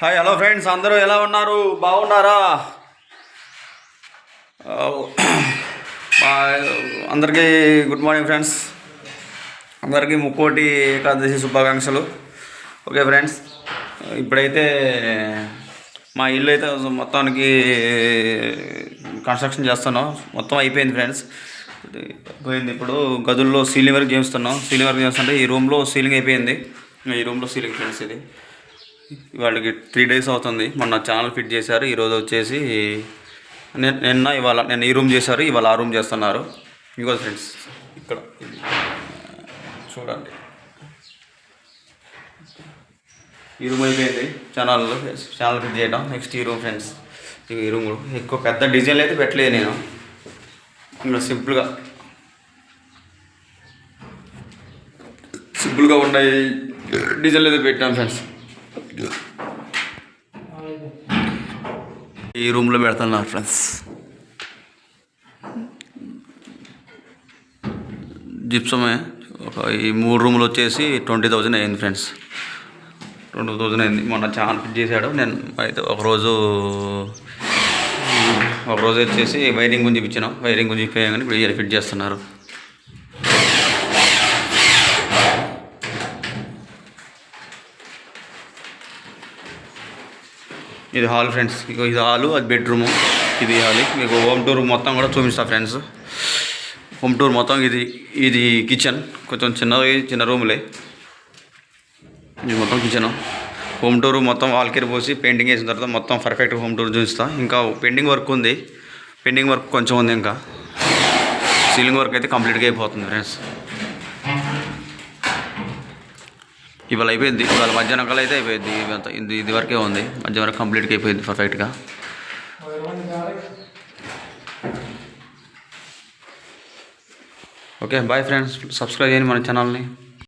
Hi hello friends అందరూ ఎలా ఉన్నారు? బాగున్నారా? Oh, అందరికీ గుడ్ మార్నింగ్ ఫ్రెండ్స్ అందరికీ ముక్కోటి ఏకాదశి శుభాకాంక్షలు. ఓకే ఫ్రెండ్స్ ఇప్పుడైతే మా ఇల్లు అయితే మొత్తానికి కన్స్ట్రక్షన్ చేస్తున్నాం. మొత్తం అయిపోయింది ఫ్రెండ్స్ పోయింది ఇప్పుడు గదుల్లో సీలింగ్ వర్క్ చేస్తున్నాం. సీలింగ్ వర్క్ చేస్తుంటే ఈ రూమ్లో సీలింగ్ అయిపోయింది. ఈ రూమ్లో సీలింగ్ ఫ్రెండ్స్ ఇది. వాళ్ళకి త్రీ డేస్ అవుతుంది. మొన్న ఛానల్ ఫిట్ చేశారు. ఈరోజు వచ్చేసి నిన్న- నిన్న ఇవాళ నిన్న ఈ రూమ్ చేశారు. ఇవాళ ఆ రూమ్ చేస్తున్నారు. ఇంకో ఫ్రెండ్స్ ఇక్కడ. చూడండి. ఈ రూమ్ అయిపోయింది. ఛానల్ ఛానల్ ఫిట్ చేయడం. నెక్స్ట్ ఈ రూమ్ ఫ్రెండ్స్ ఈ రూమ్ ఎక్కువ పెద్ద డిజైన్లు అయితే పెట్టలేదు నేను. ఇంకా సింపుల్గా సింపుల్గా ఉన్నాయి డిజైన్లు అయితే పెట్టాం ఫ్రెండ్స్ ఈ రూమ్లో పెడుతున్నారు ఫ్రెండ్స్ జిప్సమే. ఒక ఈ మూడు రూములు వచ్చేసి ట్వంటీ థౌజండ్ అయింది ఫ్రెండ్స్ ట్వంటీ థౌజండ్ అయింది మొన్న ఛానల్ ఫిట్ చేశాడు. నేను అయితే ఒకరోజు ఒకరోజు వచ్చేసి వైరింగ్ గురించి ఇప్పించాను వైరింగ్ గురించి ఇప్పించగానే ఇప్పుడు ఇయర్ ఫిట్ చేస్తున్నారు. ఇది హాల్ ఫ్రెండ్స్. ఇగో ఇది హాలు అది బెడ్రూము. ఇది హాల్. మీకు హోమ్ టూర్ మొత్తం కూడా చూపిస్తా ఫ్రెండ్స్. హోమ్ టూర్ మొత్తం ఇది ఇది కిచెన్. కొంచెం చిన్నది చిన్న రూములే. ఇది మొత్తం కిచెన్. హోమ్ టూర్ మొత్తం వాల్కేర్ పోసి పెయింటింగ్ వేసిన తర్వాత మొత్తం పర్ఫెక్ట్ హోమ్ టూర్ చూపిస్తా. ఇంకా పెండింగ్ వర్క్ ఉంది. పెండింగ్ వర్క్ కొంచెం ఉంది ఇంకా. సీలింగ్ వర్క్ అయితే కంప్లీట్గా అయిపోతుంది ఫ్రెండ్స్. ఇవాళ అయిపోయింది. ఇవాళ మధ్యాహ్నం కల్లా అయితే అయిపోయింది. ఇదంతా ఇది ఇది వరకే ఉంది. మధ్యాహ్నం వరకు కంప్లీట్గా అయిపోయింది పర్ఫెక్ట్గా. Okay bye friends. సబ్స్క్రైబ్ చేయండి మన ఛానల్ని.